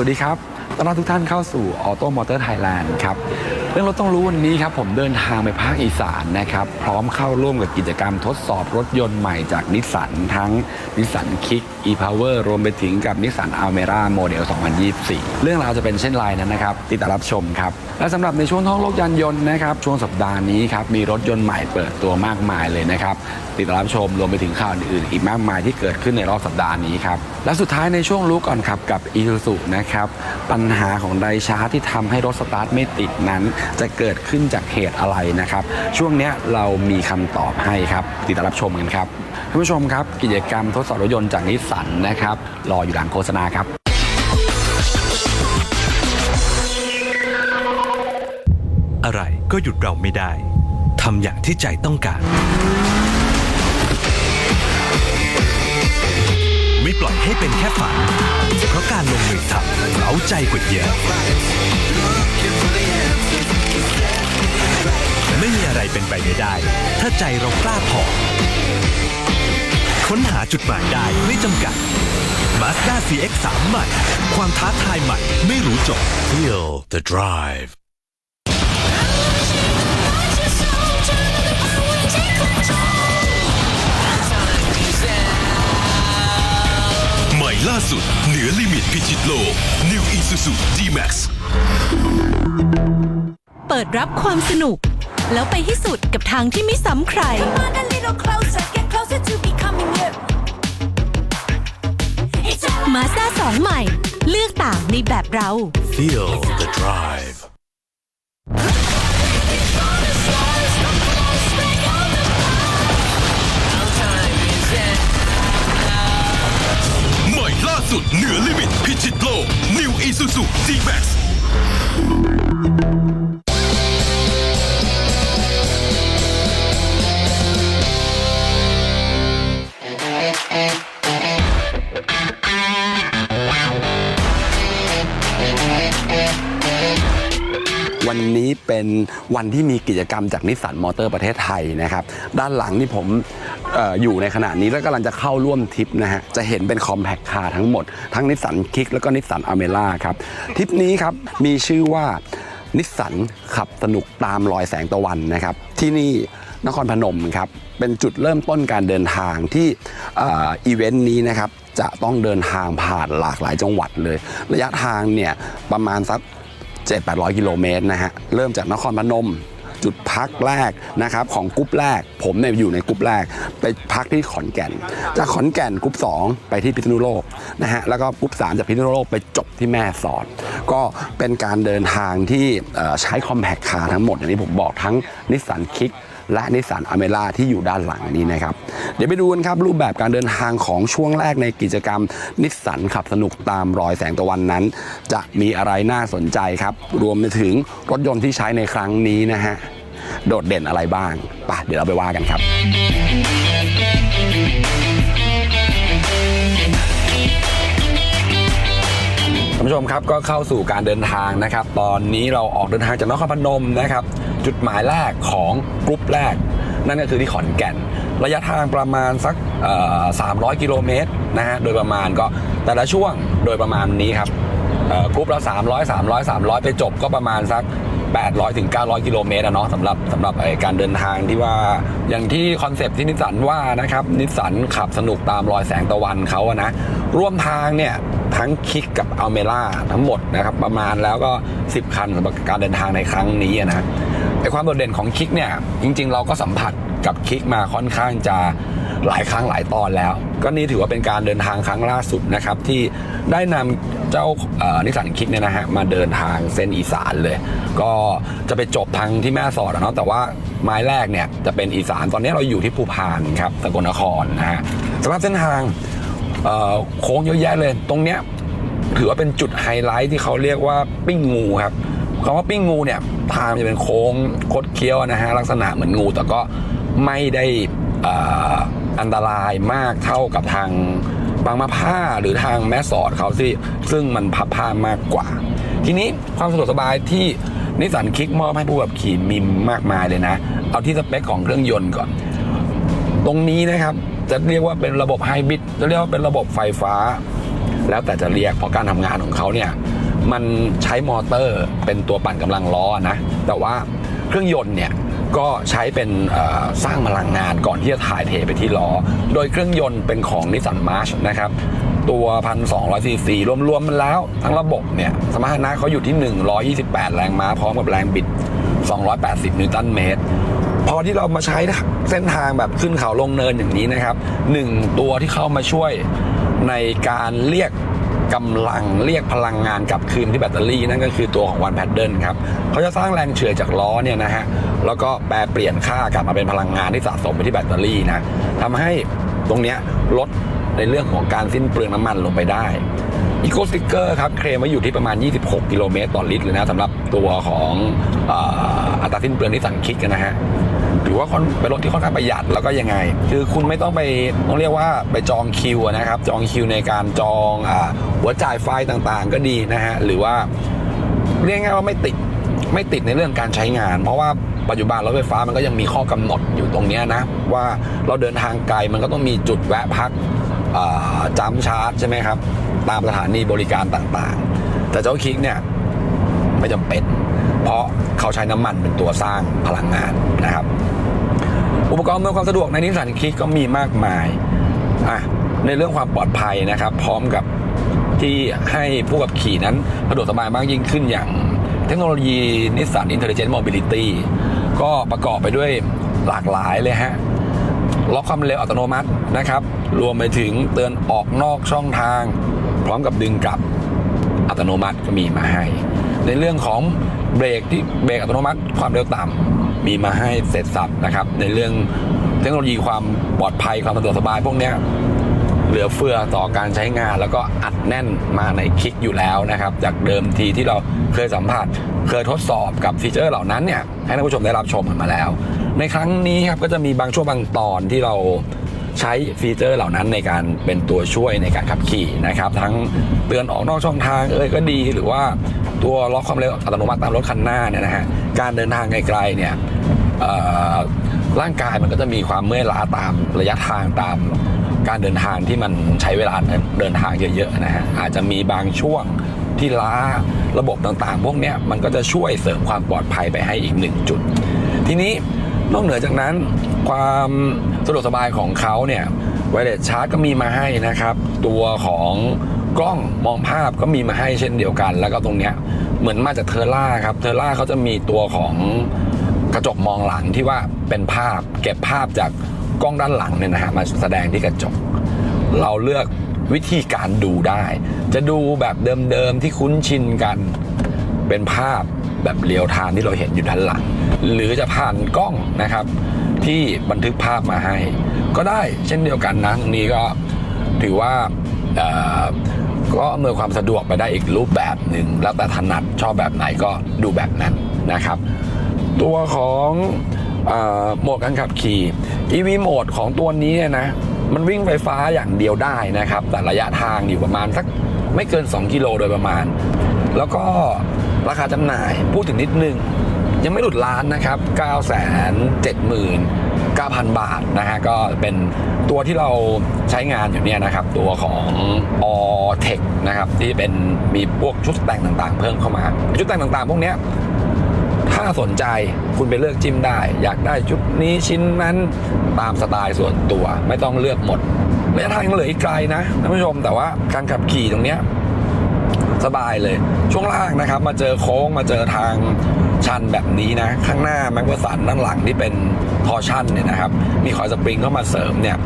สวัสดีครับ ต้อนรับทุกท่านเข้าสู่ออโต้มอเตอร์ไทยแลนด์ครับ เรื่องรถต้องรู้วันนี้ครับผมเดินทางไปภาคอีสานนะครับ พร้อมเข้าร่วมกับกิจกรรมทดสอบรถยนต์ใหม่จากนิสสันทั้งนิสสันคิก e-power รวมไปถึงกับนิสสันอัลเมร่าโมเดล 2024 เรื่องราวจะเป็นเช่นไรนั้นนะครับ ติดตามรับชมครับ และสำหรับในช่วงท่องโลกยานยนต์นะครับ ช่วงสัปดาห์นี้ครับ มีรถยนต์ใหม่เปิดตัวมากมายเลยนะครับ ติดตามรับชมรวมไปถึงข่าวอื่นอีกมากมายที่เกิดขึ้นในรอบสัปดาห์นี้ครับและสุดท้ายในช่วงรู้ก่อนขับกับอีซูซุนะครับปัญหาของไดชาร์ที่ทำให้รถสตาร์ทไม่ติดนั้นจะเกิดขึ้นจากเหตุอะไรนะครับ ช่วงนี้เรามีคำตอบให้ครับ ติดตามรับชมกันครับท่านผู้ชมครับ กิจกรรมทดสอบรถยนต์จากนิสสันนะครับ รออยู่หลังโฆษณาครับอะไรก็หยุดเราไม่ได้ ทำอย่างที่ใจต้องการ ไม่ปล่อยให้เป็นแค่ฝัน เพราะการลงมือทำเราใจกว่าเยอะ ไม่มีอะไรเป็นไปไม่ได้ ถ้าใจเรากล้าพอ ค้นหาจุดหมายได้ไม่จำกัด Mazda CX-3 ใหม่ ความท้าทายใหม่ไม่รู้จบ Feel the drive ใหม่ล่าสุด เหนือลิมิตพิชิตโลก New Isuzu D-Max เปิดรับความสนุก แล้วไปให้สุดกับทางที่ไม่ซ้ำใคร Come on a little closer, get closer to becoming you. It's all มาสด้า2ใหม่ เลือกต่างในแบบเรา Feel the drive ใหม่ล่าสุดเหนือลิมิตพิชิตโลก New Isuzu D-Max นนี้เป็นวันที่มีกิจกรรมจากนิสสันมอเตอร์ประเทศไทยนะครับ ด้านหลังที่ผมอออยู่ในขณะนี้แล้วกำลังจะเข้าร่วมทริปนะฮะ จะเห็นเป็นคอมแพคคาร์ทั้งหมด ทั้งนิสสันคิกแล้วก็นิสสันอเมร่าครับ ทริปนี้ครับ มีชื่อว่านิสสันขับสนุกตามรอยแสงตะวันนะครับ ที่นี่นครพนมครับ เป็นจุดเริ่มต้นการเดินทางที่อีเวนต์นี้นะครับ จะต้องเดินทางผ่านหลากหลายจังหวัดเลย ระยะทางเนี่ยประมาณสัก 7-800 กิโลเมตรนะฮะ เริ่มจากนครพนมจุดพักแรกนะครับของกรุ๊ปแรก ผมเนี่ยอยู่ในกรุ๊ปแรก ไปพักที่ขอนแก่น จากขอนแก่นกรุ๊ป2 ไปที่พิษณุโลกนะฮะแล้วก็กรุ๊ป3จากพิษณุโลกไปจบที่แม่สอด ก็เป็นการเดินทางที่ใช้คอมแพคคาร์ทั้งหมดอย่างที่ผมบอกทั้งนิสสันคิก และนิสสันอเมร่าที่อยู่ด้านหลังนี้นะครับ เดี๋ยวไปดูกันครับรูปแบบการเดินทางของช่วงแรกในกิจกรรมนิสสันขับสนุกตามรอยแสงตะวันนั้น จะมีอะไรน่าสนใจครับ รวมไปถึงรถยนต์ที่ใช้ในครั้งนี้นะฮะโดดเด่นอะไรบ้างไปะเดี๋ยวเราไปว่ากันครับท่านผู้ชมครับก็เข้าสู่การเดินทางนะครับ ตอนนี้เราออกเดินทางจากนครพนมนะครับ จุดหมายแรกของกรุ๊ปแรก นั่นก็คือที่ขอนแก่น ระยะทางประมาณสัก300 กิโลเมตรนะฮะโดยประมาณก็แต่ละช่วงโดยประมาณนี้ครับกรุ๊ปละ300 300 300 ไปจบก็ประมาณสัก 800ถึง900 กิโลเมตรอะเนาะสำหรับสำหรับการเดินทางที่ว่าอย่างที่คอนเซปต์ที่นิสสันว่านะครับนิสสันขับสนุกตามรอยแสงตะวันเขาอะนะร่วมทางเนี่ยทั้งคิกกับอัลเมล่าทั้งหมดนะครับประมาณแล้วก็ 10 คันสำหรับการเดินทางในครั้งนี้อะนะ ไอความโดดเด่นของคิกเนี่ยจริง ๆ เราก็สัมผัสกับคิกมาค่อนข้างจะหลายครั้งหลายตอนแล้ว ก็นี่ถือว่าเป็นการเดินทางครั้งล่าสุดนะครับ ที่ได้นำเจ้านิสสันคิกเนี่ยนะฮะมาเดินทางเส้นอีสานเลย ก็จะไปจบทางที่แม่สอดอะเนาะแต่ว่าไม้แรกเนี่ยจะเป็นอีสานตอนนี้เราอยู่ที่ภูพานครับสกลนครนะฮะสำหรับเส้นทางโค้งเยอะแยะเลย ตรงเนี้ยถือว่าเป็นจุดไฮไลท์ที่เขาเรียกว่าปิ้งงูครับ คำว่าปิ้งงูเนี่ยทางมันจะเป็นโค้งคดเคี้ยวนะฮะลักษณะเหมือนงู แต่ก็ไม่ได้อ,อันตรายมากเท่ากับทางบางมะผ้าหรือทางแม่สอดเขาสิซึ่งมันพับผ้ามากกว่า ทีนี้ความสะดวกสบายที่นิสสันคิกมอบให้ผู้ขับขี่มีมากมายเลยนะ เอาที่สเปคของเครื่องยนต์ก่อน ตรงนี้นะครับจะเรียกว่าเป็นระบบไฮบริดจะเรียกว่าเป็นระบบไฟฟ้า แล้วแต่จะเรียกเพราะการทำงานของเขาเนี่ย มันใช้มอเตอร์เป็นตัวปั่นกำลังล้อนะ แต่ว่าเครื่องยนต์เนี่ยก็ใช้เป็นสร้างพลังงานก่อนที่จะถ่ายเทไปที่ล้อ โดยเครื่องยนต์เป็นของนิสสันมาร์ชนะครับ ตัว 1,200ซีซีรวมๆมันแล้ว ทั้งระบบเนี่ย สมรรถนะเขาอยู่ที่ 128 แรงม้า พร้อมกับแรงบิด 280 นิวตันเมตร พอที่เรามาใช้เส้นทางแบบขึ้นเขาลงเนินอย่างนี้นะครับหนึ่งตัวที่เข้ามาช่วยในการเรียก กำลังเรียกพลังงานกลับคืนที่แบตเตอรี่นั่นก็คือตัวของวันแพดเดิลครับเขาจะสร้างแรงเฉื่อยจากล้อเนี่ยนะฮะแล้วก็แปลเปลี่ยนค่ากลับมาเป็นพลังงานที่สะสมไปที่แบตเตอรี่นะทำให้ตรงนี้ลดในเรื่องของการสิ้นเปลืองน้ำมันลงไปได้อีโ s สติกเกอร์ครับเคลมไว้อยู่ที่ประมาณ 26 กิโลเมตรต่อลิตรเลยนะสำหรับตัวของอัตราสิ้นเปลืองที่สั่งคิดกันนะฮะถือว่าคนเป็นรถที่ค่อนข้างประหยัดแล้วก็ยังไง คือคุณไม่ต้องไปต้องเรียกว่าไปจองคิวนะครับ จองคิวในการจองอ หัวจ่ายไฟต่างๆ ก็ดีนะฮะหรือว่าเรียกง่ายว่าไม่ติดไม่ติดในเรื่องการใช้งาน เพราะว่าปัจจุบันรถไฟฟ้ามันก็ยังมีข้อกำหนดอยู่ตรงนี้นะว่าเราเดินทางไกลมันก็ต้องมีจุดแวะพักจัมชาร์จใช่ไหมครับ ตามสถานีบริการต่างๆ แต่เจ้าคิกเนี่ยไม่จำเป็น เพราะเขาใช้น้ำมันเป็นตัวสร้างพลังงานนะครับ อุปกรณ์อำนวยความสะดวกในนิสสันคิกก็มีมากมายอะในเรื่องความปลอดภัยนะครับ พร้อมกับ ที่ให้ผู้ขับขี่นั้นสะดวกสบายมากยิ่งขึ้นอย่างเทคโนโลยีนิสสันอินเทลเจนต์มอบิลิตี้ก็ประกอบไปด้วยหลากหลายเลยฮะล็อกความเร็วอัตโนมัตินะครับ รวมไปถึงเตือนออกนอกช่องทาง พร้อมกับดึงกลับอัตโนมัติก็มีมาให้ ในเรื่องของเบรกที่เบรกอัตโนมัติ ความเร็วต่ำมีมาให้เสร็จสับนะครับ ในเรื่องเทคโนโลยีความปลอดภัยความสะดวกสบายพวกนี้ เหลือเฟือต่อการใช้งานแล้วก็อัดแน่นมาในคลิกอยู่แล้วนะครับ จากเดิมทีที่เราเคยสัมผัส เคยทดสอบกับฟีเจอร์เหล่านั้นเนี่ยให้ท่านผู้ชมได้รับชมกันมาแล้ว ในครั้งนี้ครับก็จะมีบางช่วงบางตอนที่เราใช้ฟีเจอร์เหล่านั้นในการเป็นตัวช่วยในการขับขี่นะครับ ทั้งเตือนออกนอกช่องทางเอ้ยก็ดีหรือว่าตัวล็อกความเร็วอัตโนมัติตามรถคันหน้าเนี่ยนะฮะการเดินทางไกลๆเนี่ยร่างกายมันก็จะมีความเมื่อยล้าตามระยะทางตาม การเดินทางที่มันใช้เวลาเดินทางเยอะๆนะฮะอาจจะมีบางช่วงที่ล้าระบบต่างๆ พวกนี้มันก็จะช่วยเสริมความปลอดภัยไปให้อีกหนึ่งจุด ทีนี้นอกเหนือจากนั้น ความสะดวกสบายของเขาเนี่ยไวเลสชาร์จก็มีมาให้นะครับ ตัวของกล้องมองภาพก็มีมาให้เช่นเดียวกัน แล้วก็ตรงเนี้ยเหมือนมาจากเทอร่าครับเทอร่าเขาจะมีตัวของกระจกมองหลังที่ว่าเป็นภาพเก็บภาพจาก กล้องด้านหลังเนี่ยนะฮะมาแสดงที่กระจก เราเลือกวิธีการดูได้ จะดูแบบเดิมๆที่คุ้นชินกัน เป็นภาพแบบเรียวทม์ที่เราเห็นอยู่ด้านหลัง หรือจะผ่านกล้องนะครับ ที่บันทึกภาพมาให้ ก็ได้เช่นเดียวกันนะตรงนี้ก็ถือว่าเอ่อก็อำนวยความสะดวกไปได้อีกรูปแบบหนึ่งแล้วแต่ถนัดชอบแบบไหนก็ดูแบบนั้นนะครับ ตัวของ โหมดการขับขี่ EV โหมดของตัวนี้เนี่ยนะ มันวิ่งไฟฟ้าอย่างเดียวได้นะครับ แต่ระยะทางอยู่ประมาณสักไม่เกิน 2 กิโลโดยประมาณ แล้วก็ราคาจำหน่ายพูดถึงนิดนึง ยังไม่หลุดล้านนะครับ 979,000 บาทนะฮะก็เป็นตัวที่เราใช้งานอยู่เนี่ยนะครับ ตัวของ a l t e c h นะครับ ที่เป็นมีพวกชุดแต่งต่างๆ เพิ่มเข้ามา ชุดแต่งต่างๆ พวกนี้ ถ้าสนใจคุณไปเลือกจิ้มได้ อยากได้ชุดนี้ชิ้นนั้นตามสไตล์ส่วนตัว ไม่ต้องเลือกหมดระยะทางยังเหลืออีกไกลนะท่านผู้ชมแต่ว่าการขับขี่ตรงเนี้ยสบายเลย ช่วงล่างนะครับ มาเจอโค้งมาเจอทางชันแบบนี้นะ ข้างหน้าแม็กวสันด้านหลังที่เป็นทอร์ชันเนี่ยนะครับ มีคอยสปริงเข้ามาเสริมเนี่ย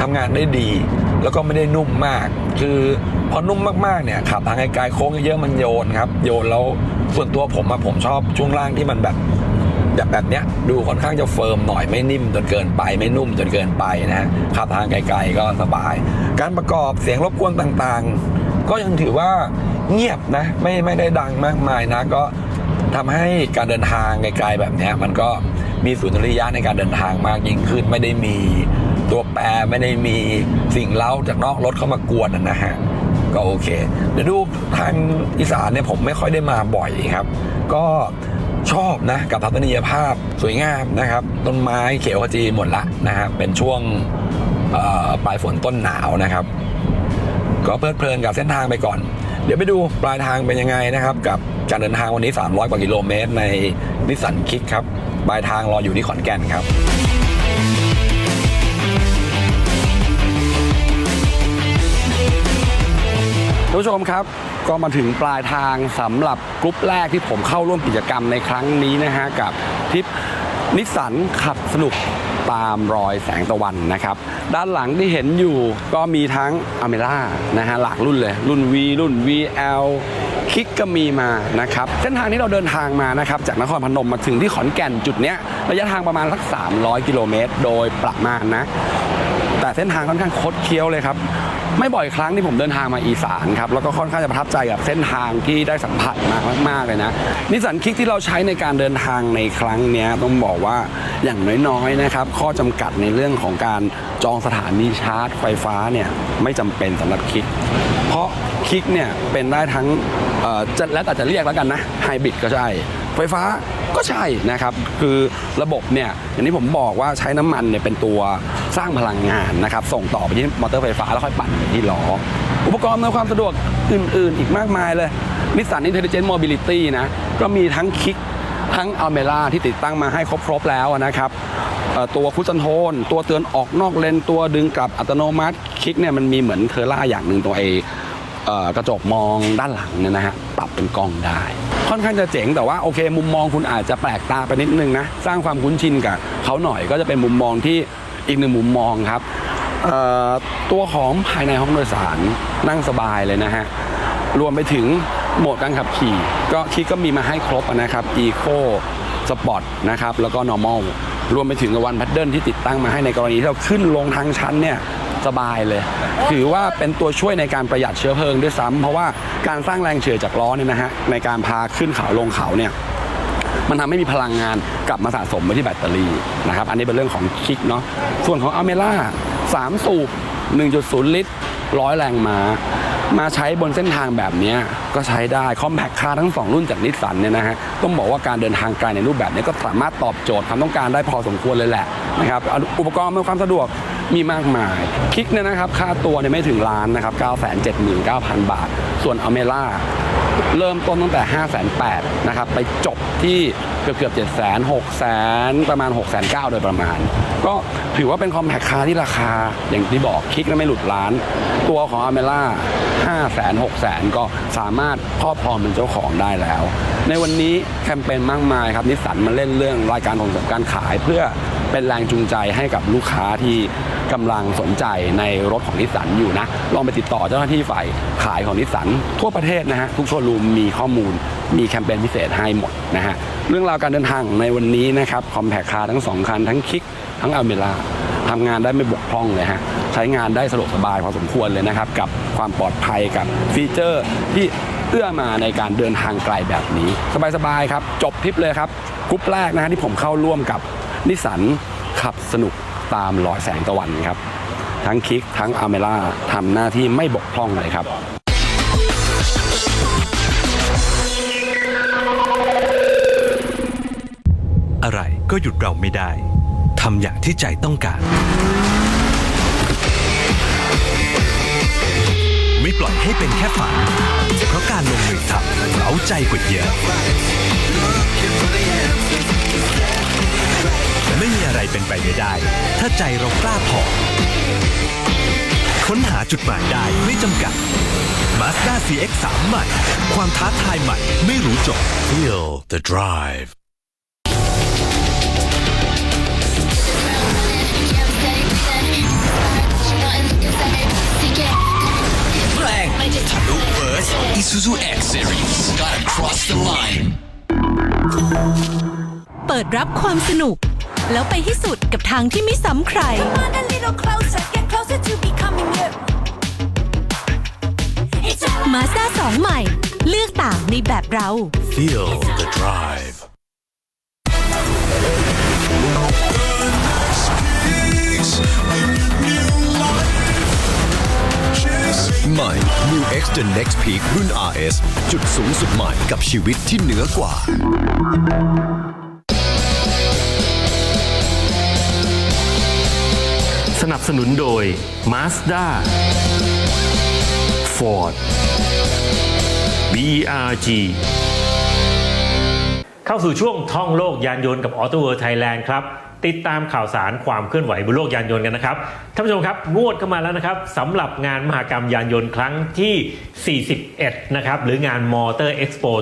ทำงานได้ดีแล้วก็ไม่ได้นุ่มมาก คือพอนุ่มมากๆเนี่ยขับทางไกลๆโค้งเยอะๆมันโยนครับ โยนแล้วส่วนตัวผมอะผมชอบช่วงล่างที่มันแบบแบบแบบเนี้ยดูค่อนข้างจะเฟิร์มหน่อยไม่นิ่มจนเกินไปไม่นุ่มจนเกินไปนะฮะขับทางไกลๆก็สบาย การประกอบเสียงรบกวนต่างๆ ก็ยังถือว่าเงียบนะไม่ไม่ได้ดังมากมายนะก็ทำให้การเดินทางไกลๆแบบเนี้ยมันก็มีสุนทรียะในการเดินทางมากยิ่งขึ้น ไม่ได้มีตัวแปรไม่ได้มีสิ่งเล้าจากนอกรถเข้ามากวนนะฮะ ก็โอเค เดี๋ยวดูทางอีสานเนี่ยผมไม่ค่อยได้มาบ่อยครับ ก็ชอบนะกับทัศนียภาพสวยงามนะครับ ต้นไม้เขียวขจีหมดละนะฮะเป็นช่วงปลายฝนต้นหนาวนะครับ ก็เพลิดเพลินกับเส้นทางไปก่อน เดี๋ยวไปดูปลายทางเป็นยังไงนะครับ กับการเดินทางวันนี้ 300 กว่ากิโลเมตร ในนิสสันคิกครับปลายทางรออยู่ที่ขอนแก่นครับ ผู้ชมครับก็มาถึงปลายทางสำหรับกลุ่มแรกที่ผมเข้าร่วมกิจกรรมในครั้งนี้นะฮะกับทริปนิสสันขับสนุกตามรอยแสงตะวันนะครับ ด้านหลังที่เห็นอยู่ก็มีทั้งอเมร่านะฮะหลากรุ่นเลย รุ่น V รุ่น VL คิกก็มีมานะครับเส้นทางที่เราเดินทางมานะครับจากนครพนมมาถึงที่ขอนแก่นจุดเนี้ยระยะทางประมาณสัก 300 กิโลเมตร โดยประมาณนะ แต่เส้นทางค่อนข้างคดเคี้ยวเลยครับไม่บ่อยครั้งที่ผมเดินทางมาอีสานครับแล้วก็ค่อนข้างจะประทับใจกับเส้นทางที่ได้สัมผัสมากมากๆเลยนะนิสสันคิกที่เราใช้ในการเดินทางในครั้งนี้ต้องบอกว่าอย่างน้อยๆนะครับข้อจำกัดในเรื่องของการจองสถานีชาร์จไฟฟ้าเนี่ยไม่จำเป็นสำหรับคิก เพราะคิกเนี่ยเป็นได้ทั้งจะแล้วแต่จะเรียกแล้วกันนะไฮบริดก็ใช่ ไฟฟ้าก็ใช่นะครับ คือระบบเนี่ยอย่างที่ผมบอกว่าใช้น้ำมันเนี่ยเป็นตัวสร้างพลังงานนะครับ ส่งต่อไปที่มอเตอร์ไฟฟ้าแล้วค่อยปั่นไปที่ล้อ อุปกรณ์อำนวยความสะดวกอื่น ๆ อีกมากมายเลยนิสสันอินเทลเจนต์โมบิลิตี้นะก็มีทั้งคิกทั้งอัลเมล่าที่ติดตั้งมาให้ครบ ๆ แล้วนะครับตัวคุชชั่นโทน ตัวเตือนออกนอกเลนตัวดึงกลับอัตโนมัติคิกเนี่ยมันมีเหมือนเทอร่าอย่างหนึ่งตัวเอเอ่อกระจกมองด้านหลังเนี่ยนะฮะ ปรับเป็นกล้องได้ ค่อนข้างจะเจ๋งแต่ว่าโอเค มุมมองคุณอาจจะแปลกตาไปนิดนึงนะ สร้างความคุ้นชินกับเขาหน่อยก็จะเป็นมุมมองที่อีกหนึ่งมุมมองครับตัวของภายในห้องโดยสารนั่งสบายเลยนะฮะ รวมไปถึงโหมดการขับขี่ ก็คิดก็มีมาให้ครบนะครับ Eco Sport นะครับ แล้วก็ Normal รวมไปถึงวันพัดเดิลที่ติดตั้งมาให้ในกรณีที่เราขึ้นลงทางชั้นเนี่ย สบายเลย ถือว่าเป็นตัวช่วยในการประหยัดเชื้อเพลิงด้วยซ้ำเพราะว่าการสร้างแรงเฉื่อยจากล้อเนี่ยนะฮะในการพาขึ้นเขาลงเขาเนี่ยมันทำให้มีพลังงานกลับมาสะสมไว้ที่แบตเตอรี่นะครับอันนี้เป็นเรื่องของคิกเนาะส่วนของอเมล่า3สูบ1.0 ลิตรร้อยแรงม้ามาใช้บนเส้นทางแบบนี้ก็ใช้ได้คอมแพคคาร์ทั้ง 2 รุ่นจากนิสสันเนี่ยนะฮะต้องบอกว่าการเดินทางไกลในรูปแบบนี้ก็สามารถตอบโจทย์ความต้องการได้พอสมควรเลยแหละนะครับอุปกรณ์อำนวยความสะดวก มีมากมาย คิกเนี่ยนะครับ ค่าตัวเนี่ยไม่ถึงล้านนะครับ 979,000 บาท ส่วนอเมล่าเริ่มต้นตั้งแต่ 5 8 0 0 0นะครับ ไปจบที่เกือบเกือบ7 0 0 0 0 6 0 0 0ประมาณ 6 9 0 0 0โดยประมาณ ก็ถือว่าเป็นคอมแพคคาร์ที่ราคาอย่างที่บอกคลิกแล้วไม่หลุดล้าน ตัวของอเมล่า5 0 0 0 0 6 0 0 0 ก็สามารถครอบครองเป็นเจ้าของได้แล้ว ในวันนี้แคมเปญมากมายครับนิสสันมาเล่นเรื่องรายการส่งการขายเพื่อ เป็นแรงจูงใจให้กับลูกค้าที่กำลังสนใจในรถของนิสสันอยู่นะ ลองไปติดต่อเจ้าหน้าที่ฝ่ายขายของนิสสันทั่วประเทศนะฮะ ทุกโชว์รูมมีข้อมูล มีแคมเปญพิเศษให้หมดนะฮะ เรื่องราวการเดินทางในวันนี้นะครับคอมแพคคาร์ทั้งสองคัน ทั้งคิก ทั้งอเมล่าทำงานได้ไม่บกพร่องเลยฮะ ใช้งานได้สะดวกสบายพอสมควรเลยนะครับ กับความปลอดภัยกับฟีเจอร์ที่เอื้อมาในการเดินทางไกลแบบนี้ สบายๆครับ จบทริปเลยครับกรุ๊ปแรกนะฮะที่ผมเข้าร่วมกับ นิสสันขับสนุกตามรอยแสงตะวันครับ ทั้งคิกทั้งอัลเมล่าทำหน้าที่ไม่บกพร่องเลยครับอะไรก็หยุดเราไม่ได้ ทำอย่างที่ใจต้องการ ไม่ปล่อยให้เป็นแค่ฝัน เพราะการลงมือทำเราใจกว่าเยอะ ไม่มีอะไรเป็นไปไม่ได้ ถ้าใจเรากล้าพอ ค้นหาจุดหมายได้ไม่จำกัด Mazda CX-3 ใหม่ ความท้าทายใหม่ ไม่รู้จบ Feel the drive แรงทะลุเวิร์ส Isuzu X Series gotta cross the line เปิดรับความสนุก แล้วไปให้สุดกับทางที่ไม่ซ้ำใคร Come on a little closer, get closer to becoming you. It's all มาสด้า2ใหม่ เลือกต่างในแบบเรา Feel the drive ใหม่ New X The Next Peak รุ่น RS จุดสูงสุดใหม่กับชีวิตที่เหนือกว่า สนับสนุนโดย Mazda Ford BRG เข้าสู่ช่วงท่องโลกยานยนต์กับ Auto World Thailand ครับ ติดตามข่าวสารความเคลื่อนไหวบนโลกยานยนต์กันนะครับท่านผู้ชมครับงวดเข้ามาแล้วนะครับสำหรับงานมหกรรมยานยนต์ครั้งที่ 41 นะครับ หรืองาน Motor Expo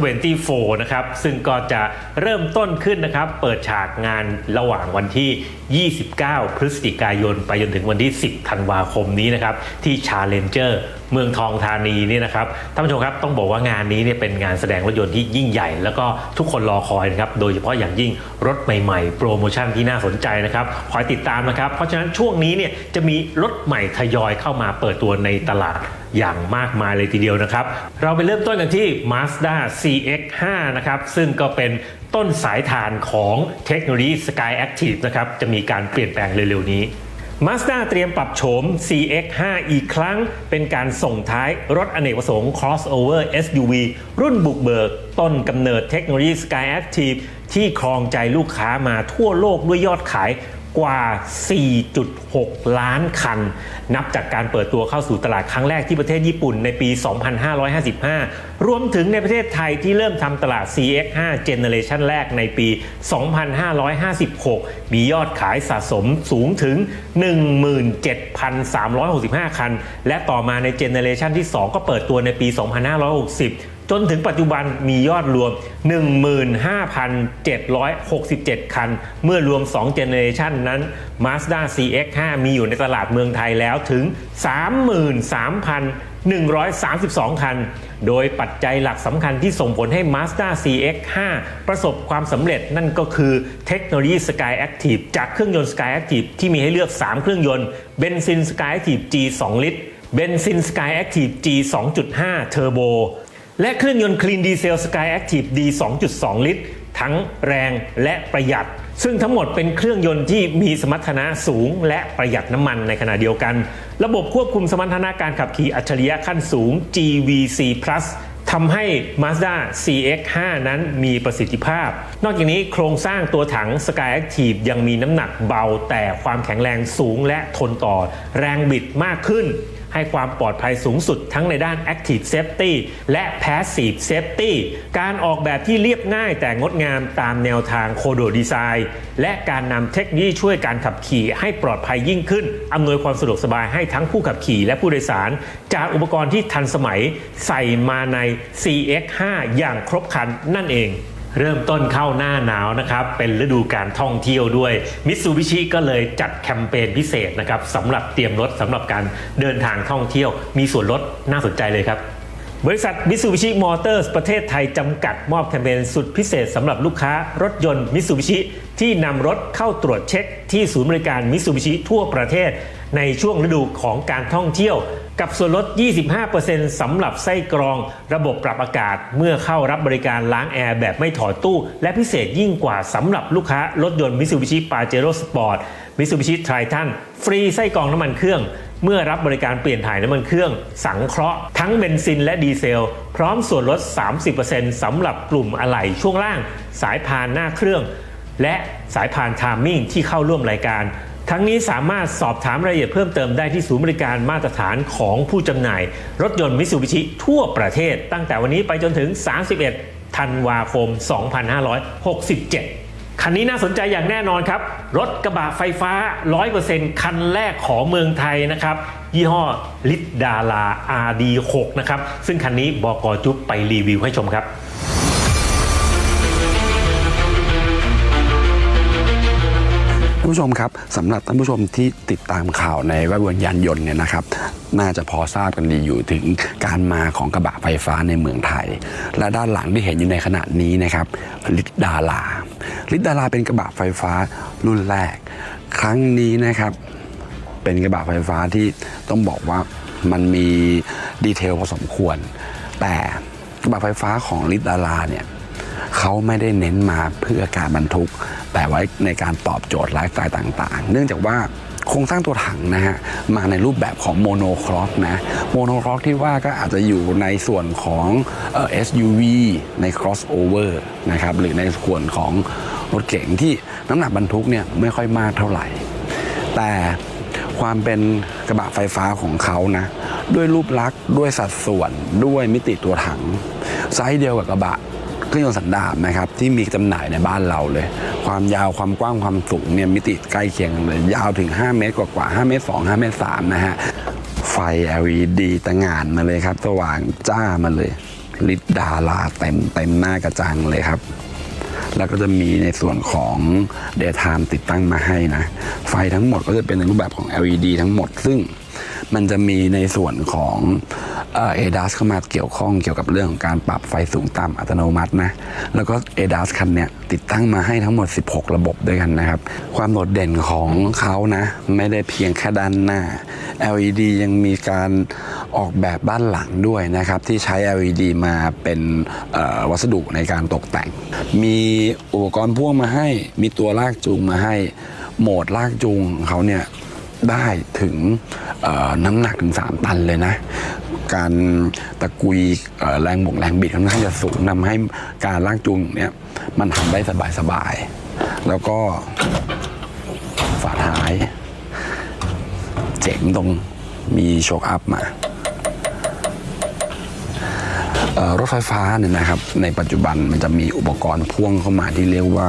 2024 นะครับ ซึ่งก็จะเริ่มต้นขึ้นนะครับ เปิดฉากงานระหว่างวันที่ 29 พฤศจิกายน ไปจนถึงวันที่ 10 ธันวาคมนี้นะครับ ที่ Challenger เมืองทองธานีนี่นะครับท่านผู้ชมครับต้องบอกว่างานนี้เนี่ยเป็นงานแสดงรถยนต์ที่ยิ่งใหญ่ แล้วก็ทุกคนรอคอยนะครับโดยเฉพาะอย่างยิ่งรถใหม่ๆ โปรโมชั่นที่น่าสนใจนะครับคอยติดตามนะครับ เพราะฉะนั้นช่วงนี้เนี่ยจะมีรถใหม่ทยอยเข้ามาเปิดตัวในตลาดอย่างมากมายเลยทีเดียวนะครับ เราไปเริ่มต้นกันที่ Mazda CX-5 นะครับ ซึ่งก็เป็นต้นสายฐานของเทคโนโลยี Sky Active นะครับ จะมีการเปลี่ยนแปลงเร็วๆนี้ Mazda เตรียมปรับโฉม CX-5 อีกครั้ง เป็นการส่งท้ายรถอเนกประสงค์ crossover SUV รุ่นบุกเบิก ต้นกำเนิดเทคโนโลยี Sky Active ที่ครองใจลูกค้ามาทั่วโลกด้วยยอดขาย กว่า 4.6 ล้านคัน นับจากการเปิดตัวเข้าสู่ตลาดครั้งแรกที่ประเทศญี่ปุ่นในปี 2555 รวมถึงในประเทศไทยที่เริ่มทำตลาด CX5 เจเนเรชันแรกในปี 2556 มียอดขายสะสมสูงถึง 17,365 คัน และต่อมาในเจเนเรชันที่ 2 ก็เปิดตัวในปี 2560 จนถึงปัจจุบันมียอดรวม 15,767 คัน เมื่อรวม 2 เจเนเรชันนั้น Mazda CX-5 มีอยู่ในตลาดเมืองไทยแล้วถึง 33,132 คัน โดยปัจจัยหลักสำคัญที่ส่งผลให้ Mazda CX-5 ประสบความสำเร็จนั่นก็คือเทคโนโลยี Sky Active จากเครื่องยนต์ Sky Active ที่มีให้เลือก 3 เครื่องยนต์เบนซิน Sky Active G 2 ลิตรเบนซิน Sky Active G 2.5เทอร์โบ และเครื่องยนต์ Clean Diesel Sky Active D 2.2 ลิตร ทั้งแรงและประหยัด ซึ่งทั้งหมดเป็นเครื่องยนต์ที่มีสมรรถนะสูงและประหยัดน้ำมันในขณะเดียวกัน ระบบควบคุมสมรรถนะการขับขี่อัจฉริยะขั้นสูง GVC Plus ทำให้ Mazda CX-5 นั้นมีประสิทธิภาพ นอกจากนี้โครงสร้างตัวถัง Sky Active ยังมีน้ำหนักเบาแต่ความแข็งแรงสูงและทนต่อแรงบิดมากขึ้น ให้ความปลอดภัยสูงสุดทั้งในด้าน Active Safety และ Passive Safety การออกแบบที่เรียบง่ายแต่งดงามตามแนวทางโคโดดีไซน์และการนำเทคโนโลยีช่วยการขับขี่ให้ปลอดภัยยิ่งขึ้น อำนวยความสะดวกสบายให้ทั้งผู้ขับขี่และผู้โดยสาร จากอุปกรณ์ที่ทันสมัยใส่มาใน CX5 อย่างครบครันนั่นเอง เริ่มต้นเข้าหน้าหนาวนะครับ เป็นฤดูการท่องเที่ยวด้วยมิตซูบิชิก็เลยจัดแคมเปญพิเศษนะครับสำหรับเตรียมรถสำหรับการเดินทางท่องเที่ยว มีส่วนลดน่าสนใจเลยครับ บริษัทมิตซูบิชิมอเตอร์สประเทศไทยจำกัดมอบแคมเปญสุดพิเศษสำหรับลูกค้ารถยนต์มิตซูบิชิที่นำรถเข้าตรวจเช็ค ที่ศูนย์บริการมิตซูบิชิทั่วประเทศ ในช่วงฤดูของการท่องเที่ยวกับส่วนลด 25%สำหรับไส้กรอง ระบบปรับอากาศ เมื่อเข้ารับบริการล้างแอร์แบบไม่ถอดตู้ และพิเศษยิ่งกว่าสำหรับลูกค้ารถยนต์มิ t ซูบิชิปาเจโร่สปอร์ตมิ t ซูบิชิไททันฟรีไส้กรองน้ำมันเครื่อง เมื่อรับบริการเปลี่ยนถ่ายน้ำมันเครื่อง สังเคราะห์ทั้งเบนซินและดีเซล พร้อมส่วนลด 30%สำหรับกลุ่มอะไหล่ช่วงล่าง สายพานหน้าเครื่อง และสายพานทามมิ่งที่เข้าร่วมรายการ ทั้งนี้สามารถสอบถามรายละเอียดเพิ่มเติมได้ที่ศูนย์บริการมาตรฐานของผู้จำหน่าย รถยนต์มิ t ซูบิชิทั่วประเทศ ตั้งแต่วันนี้ไปจนถึง 31 ธันวาคม 2567 คันนี้น่าสนใจอย่างแน่นอนครับ รถกระบะไฟฟ้า 100%คันแรกของเมืองไทยนะครับ ยี่ห้อลิดดารา RD6 นะครับ ซึ่งคันนี้บอกอจุ๊บไปรีวิวให้ชมครับ ท่านผู้ชมครับสำหรับท่านผู้ชมที่ติดตามข่าวในแวดวงยานยนต์เนี่ยนะครับน่าจะพอทราบกันดีอยู่ถึงการมาของกระบะไฟฟ้าในเมืองไทย และด้านหลังที่เห็นอยู่ในขณะนี้นะครับลิดดาราลิดดาราเป็นกระบะไฟฟ้ารุ่นแรก ครั้งนี้นะครับเป็นกระบะไฟฟ้าที่ต้องบอกว่ามันมีดีเทลพอสมควร แต่กระบะไฟฟ้าของลิดดาราเนี่ยเขาไม่ได้เน้นมาเพื่อการบรรทุก แต่ไว้ในการตอบโจทย์ไลฟ์สไตล์ต่าง ๆ เนื่องจากว่าโครงสร้างตัวถังนะฮะมาในรูปแบบของโมโนครอสนะโมโนครอสที่ว่าก็อาจจะอยู่ในส่วนของเอ่อ SUV ใน crossover นะครับหรือในส่วนของรถเก๋งที่น้ำหนักบรรทุกเนี่ยไม่ค่อยมากเท่าไหร่ แต่คความเป็นกระบะไฟฟ้าของเขานะด้วยรูปลักษณ์ด้วยสัดส่วนด้วยมิติตัวถังไซส์เดียวกับกระบะ เครื่องยนต์สันดาปนะครับที่มีจำหน่ายในบ้านเราเลย ความยาวความกว้างความสูงเนี่ยมิติใกล้เคียงเลยยาวถึง 5 เมตรกว่าๆ5เมตร2 5เมตร3นะฮะไฟ LED ตะงานมาเลยครับสว่างจ้ามาเลยลิดดาราเต็มเต็มหน้ากระจังเลยครับ แล้วก็จะมีในส่วนของ daytime ติดตั้งมาให้นะ ไฟทั้งหมดก็จะเป็นในรูปแบบของ LED ทั้งหมดซึ่ง มันจะมีในส่วนของเอ่อ ADAS เข้ามาเกี่ยวข้องเกี่ยวกับเรื่องของการปรับไฟสูงต่ำอัตโนมัตินะ แล้วก็ ADAS คันเนี้ยติดตั้งมาให้ทั้งหมด 16 ระบบด้วยกันนะครับ ความโดดเด่นของเขานะ ไม่ได้เพียงแค่ด้านหน้า LED ยังมีการออกแบบบ้านหลังด้วยนะครับ ที่ใช้ LED มาเป็นวัสดุในการตกแต่ง มีอุปกรณ์พ่วงมาให้ มีตัวลากจูงมาให้ โหมดลากจูงของเขาเนี่ย ได้ถึงน้ำหนักถึง 3 ตันเลยนะ การตะกุยแรงบวกแรงบิดค่อนข้างจะสูงทำให้การลากจูงเนี่ยมันทำได้สบายๆ แล้วก็ฝาท้าย เจ๋งตรงมีโชคอัพมารถไฟฟ้าเนี่ยนะครับ ในปัจจุบันมันจะมีอุปกรณ์พ่วงเข้ามาที่เรียกว่า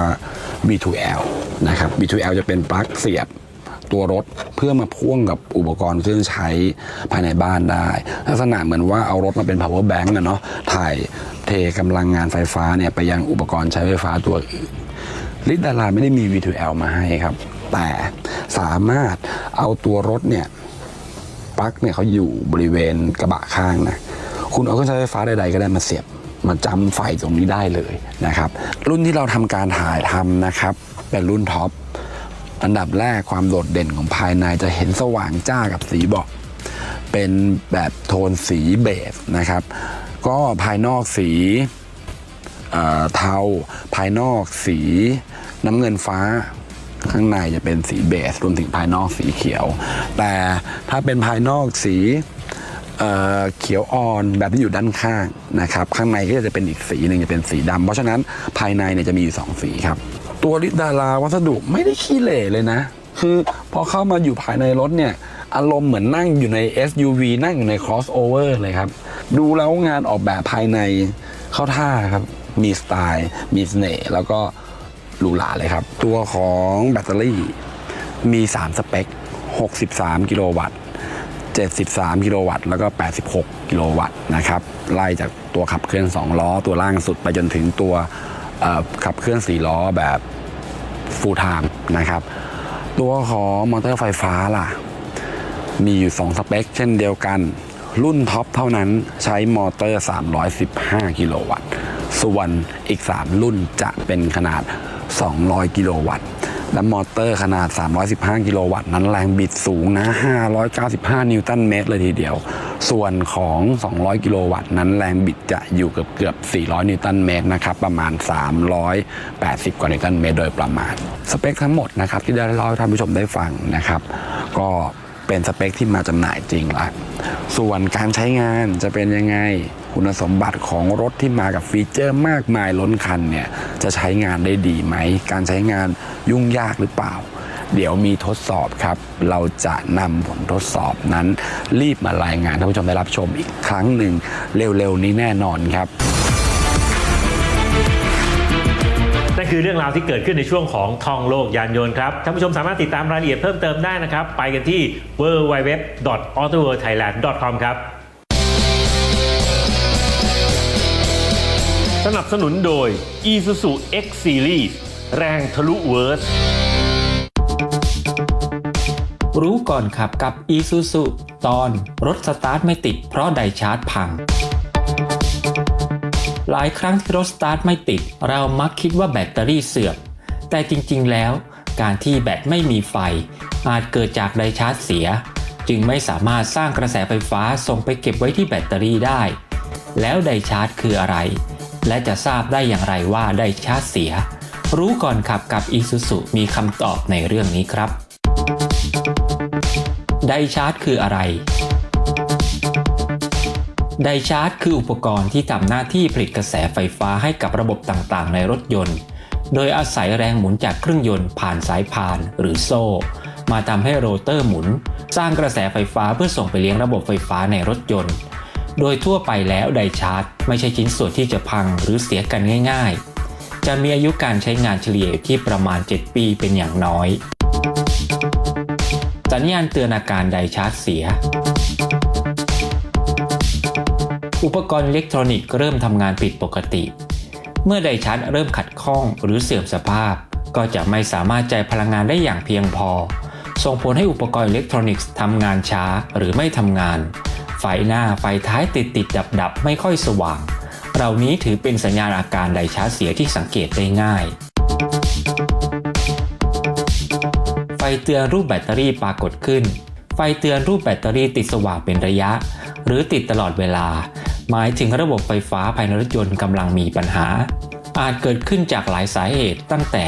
B2L นะครับ B2L จะเป็นปลั๊กเสียบ ตัวรถเพื่อมาพ่วงกับอุปกรณ์เครื่องใช้ภายในบ้านได้ ลักษณะเหมือนว่าเอารถมาเป็น power bank อะเนาะถ่ายเทกำลังงานไฟฟ้าเนี่ยไปยังอุปกรณ์ใช้ไฟฟ้าตัวอื่นลิดดาราไม่ได้มี V2L มาให้ครับ แต่สามารถเอาตัวรถเนี่ยปลั๊กเนี่ยเขาอยู่บริเวณกระบะข้างนะคุณเอาเครื่องใช้ไฟฟ้าใดๆก็ได้มาเสียบมาจำไฟตรงนี้ได้เลยนะครับ รุ่นที่เราทำการถ่ายทำนะครับ เป็นรุ่นท็อป อันดับแรกความโดดเด่นของภายในจะเห็นสว่างจ้ากับสีเบาะเป็นแบบโทนสีเบจนะครับ ก็ภายนอกสีเทาภายนอกสีน้ำเงินฟ้าข้างในจะเป็นสีเบสรวมถึงภายนอกสีเขียว แต่ถ้าเป็นภายนอกสีเเขียวอ่อนแบบที่อยู่ด้านข้างนะครับ ข้างในก็จะเป็นอีกสีหนึ่งจะเป็นสีดำเพราะฉะนั้นภายในเนี่ยจะมีอยู่สองสีครับ ตัวลิดดาราวัสดุไม่ได้ขี้เหร่เลยนะ คือพอเข้ามาอยู่ภายในรถเนี่ย อารมณ์เหมือนนั่งอยู่ใน SUV นั่งอยู่ใน crossover เลยครับ ดูแล้วงานออกแบบภายในเข้าท่าครับ มีสไตล์ มีเสน่ห์แล้วก็หรูหราเลยครับ ตัวของแบตเตอรี่มี 3 สเปค 63 กิโลวัตต์ 73 กิโลวัตต์ แล้วก็ 86 กิโลวัตต์นะครับ ไล่จากตัวขับเคลื่อน 2 ล้อ ตัวล่างสุดไปจนถึงตัวขับเคลื่อน 4 ล้อแบบ ฟูลไทม์นะครับ ตัวของมอเตอร์ไฟฟ้าล่ะ มีอยู่ 2 สเปค เช่นเดียวกัน รุ่นท็อปเท่านั้นใช้มอเตอร์ 315 กิโลวัตต์ ส่วนอีก 3 รุ่นจะเป็นขนาด 200 กิโลวัตต์ และมอเตอร์ขนาด 315 กิโลวัตต์นั้นแรงบิดสูงนะ 595 นิวตันเมตรเลยทีเดียว ส่วนของ 200 กิโลวัตต์นั้นแรงบิดจะอยู่เกือบเกือบ 400 นิวตันเมตรนะครับ ประมาณ 380 กว่านิวตันเมตรโดยประมาณ สเปคทั้งหมดนะครับที่ได้เล่าให้ท่านผู้ชมได้ฟังนะครับ ก็เป็นสเปคที่มาจำหน่ายจริงละส่วนการใช้งานจะเป็นยังไง คุณสมบัติของรถที่มากับฟีเจอร์มากมายล้นคันเนี่ยจะใช้งานได้ดีไหม การใช้งานยุ่งยากหรือเปล่า เดี๋ยวมีทดสอบครับ เราจะนำผลทดสอบนั้น รีบมารายงานท่านผู้ชมได้รับชมอีกครั้งหนึ่งเร็วๆนี้แน่นอนครับนั่นคือเรื่องราวที่เกิดขึ้นในช่วงของทองโลกยานยนต์ครับ ท่านผู้ชมสามารถติดตามรายละเอียดเพิ่มเติมได้นะครับ ไปกันที่ www.autoworldthailand.com ครับ สนับสนุนโดย Isuzu X Series แรงทะลุเวิร์สรู้ก่อนขับกับ e s u s u ตอนรถสตาร์ทไม่ติดเพราะไดชาร์จพัง หลายครั้งที่รถสตาร์ทไม่ติด เรามักคิดว่าแบตเตอรี่เสื่อม แต่จริงๆแล้ว การที่แบตไม่มีไฟ อาจเกิดจากไดชาร์จเสีย จึงไม่สามารถสร้างกระแสไฟฟ้าส่งไปเก็บไว้ที่แบตเตอรี่ได้ แล้วไดชาร์จคืออะไร และจะทราบได้อย่างไรว่าไดชาร์จเสีย รู้ก่อนขับกับ e s u s u มีคำตอบในเรื่องนี้ครับ ไดชาร์จคืออะไรไดชาร์จคืออุปกรณ์ที่ทำหน้าที่ผลิตกระแสไฟฟ้าให้กับระบบต่างๆ ในรถยนต์ โดยอาศัยแรงหมุนจากเครื่องยนต์ผ่านสายพานหรือโซ่ มาทำให้โรเตอร์หมุน สร้างกระแสไฟฟ้าเพื่อส่งไปเลี้ยงระบบไฟฟ้าในรถยนต์ โดยทั่วไปแล้วไดชาร์จไม่ใช่ชิ้นส่วนที่จะพังหรือเสียกันง่าย ๆ จะมีอายุการใช้งานเฉลี่ยที่ประมาณ 7 ปีเป็นอย่างน้อย สัญญาณเตือนอาการไดชาร์จเสีย อุปกรณ์อิเล็กทรอนิกส์เริ่มทำงานผิดปกติ เมื่อไดชาร์จเริ่มขัดข้องหรือเสื่อมสภาพ ก็จะไม่สามารถจ่ายพลังงานได้อย่างเพียงพอ ส่งผลให้อุปกรณ์อิเล็กทรอนิกส์ทำงานช้าหรือไม่ทำงาน ไฟหน้าไฟท้ายติดติดดับดับไม่ค่อยสว่าง เหล่านี้ถือเป็นสัญญาณอาการไดชาร์จเสียที่สังเกตได้ง่าย ไฟเตือนรูปแบตเตอรี่ปรากฏขึ้น ไฟเตือนรูปแบตเตอรี่ติดสว่างเป็นระยะ หรือติดตลอดเวลา หมายถึงระบบไฟฟ้าภายในรถยนต์กำลังมีปัญหา อาจเกิดขึ้นจากหลายสาเหตุตั้งแต่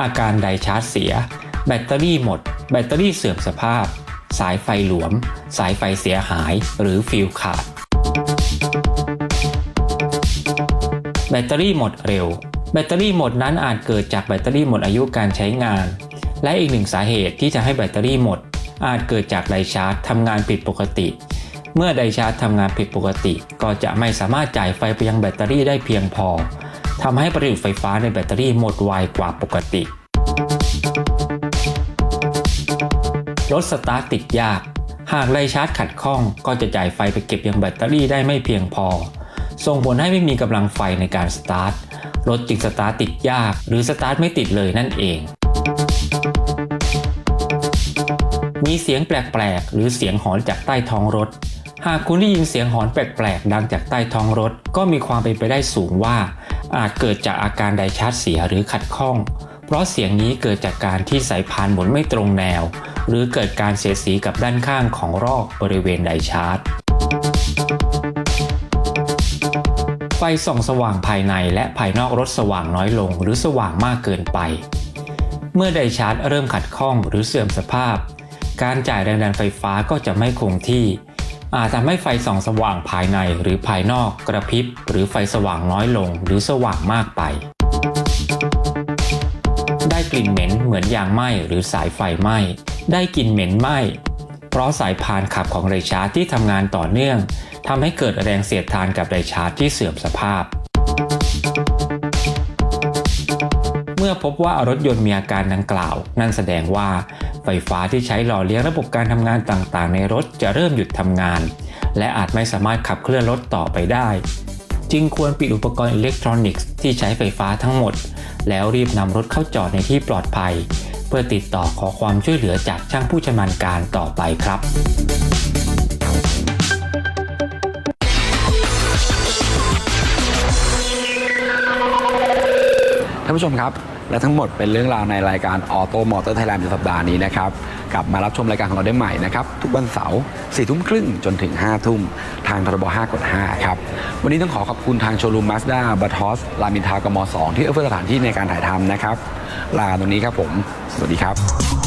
อาการไดชาร์จเสีย แบตเตอรี่หมด แบตเตอรี่เสื่อมสภาพ สายไฟหลวม สายไฟเสียหาย หรือฟิลขาด แบตเตอรี่หมดเร็ว แบตเตอรี่หมดนั้นอาจเกิดจากแบตเตอรี่หมดอายุการใช้งาน และอีกหนึ่งสาเหตุที่จะให้แบตเตอรี่หมด อาจเกิดจากไดชาร์จทำงานผิดปกติ เมื่อไดชาร์จทำงานผิดปกติ ก็จะไม่สามารถจ่ายไฟไปยังแบตเตอรี่ได้เพียงพอทำให้ประจุไฟฟ้าในแบตเตอรี่หมดไวกว่าปกติ รถสตาร์ทติดยาก หากไดชาร์จขัดข้อง ก็จะจ่ายไฟไปเก็บยังแบตเตอรี่ได้ไม่เพียงพอ ส่งผลให้ไม่มีกำลังไฟในการสตาร์ท รถจึงสตาร์ทติดยาก หรือสตาร์ทไม่ติดเลยนั่นเอง มีเสียงแปลกๆ หรือเสียงหอนจากใต้ท้องรถ หากคุณได้ยินเสียงหอนแปลกๆ ดังจากใต้ท้องรถ ก็มีความเป็นไปได้สูงว่า อาจเกิดจากอาการไดชาร์จเสียหรือขัดข้อง เพราะเสียงนี้เกิดจากการที่สายพานหมุนไม่ตรงแนว หรือเกิดการเสียดสีกับด้านข้างของรอกบริเวณไดชาร์จ ไฟส่องสว่างภายในและภายนอกรถสว่างน้อยลง หรือสว่างมากเกินไป เมื่อไดชาร์จเริ่มขัดข้องหรือเสื่อมสภาพ การจ่ายแรงดันไฟฟ้าก็จะไม่คงที่ อาจทำให้ไฟส่องสว่างภายในหรือภายนอกกระพริบหรือไฟสว่างน้อยลง หรือสว่างมากไป ลิ่นเหม็นเหมือนยางไหม้หรือสายไฟไหม้ได้กลิ่นเหม็นไหม้เพราะสายพานขับของไดชาร์จที่ทำงานต่อเนื่องทำให้เกิดแรงเสียดทานกับไดชาร์จที่เสื่อมสภาพ เมื่อพบว่ารถยนต์มีอาการดังกล่าว นั่นแสดงว่าไฟฟ้าที่ใช้หล่อเลี้ยงระบบการทำงานต่างๆ ในรถจะเริ่มหยุดทำงาน และอาจไม่สามารถขับเคลื่อนรถต่อไปได้ จึงควรปิดอุปกรณ์อิเล็กทรอนิกส์ที่ใช้ไฟฟ้าทั้งหมด แล้วรีบนำรถเข้าจอดในที่ปลอดภัย เพื่อติดต่อขอความช่วยเหลือจากช่างผู้ชำนาญการต่อไปครับท่านผู้ชมครับ และทั้งหมดเป็นเรื่องราวในรายการออโตมอเตอร์ไทยแลนด์สัปดาห์นี้นะครับ กลับมารับชมรายการของเราได้ใหม่นะครับ ทุกวันเสาร์สี่ทุ่มครึ่งจนถึง5ทุ่มทางทรบ5กด5ครับ วันนี้ต้องขอขอบคุณทางโชว์รูมมาสด้าบัทอสรามินทากม 2 ที่เอื้อเฟื้อสถานที่ในการถ่ายทำนะครับ ลาตรงนี้ครับผม สวัสดีครับ